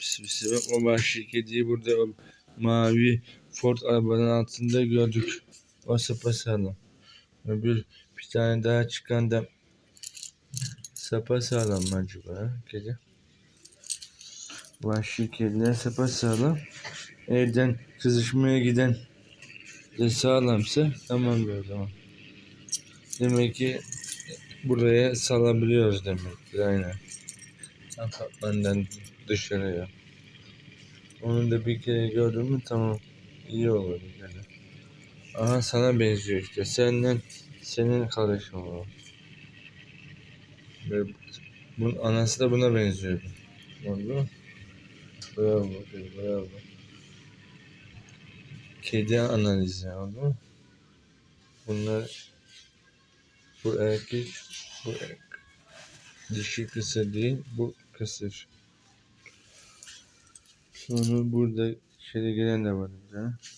Pis. Bak o vahşi kediyi burada o mavi Ford arabanın altında gördük. O sapasağlam. Öbür bir tane daha çıkan da sapasağlam mı acaba ha, kedi? Vahşi kediler sapasağlam. Evden kızışmaya giden de sağlamsa tamam o zaman. Demek ki buraya salabiliyoruz demektir aynen. Apartmandan dışarıya. Onu da bir kere gördüm mü tamam iyi olur yani. Aha sana benziyor işte. Senden senin kardeşin o. Ve bunun anası da buna benziyordu. Oldu? Bravo, bravo. Kedi analizi oldu? Bunlar bu erkek, bu erkek. Dişi kısa değil, bu kısır. Sonra burada içeri gelen de var tane.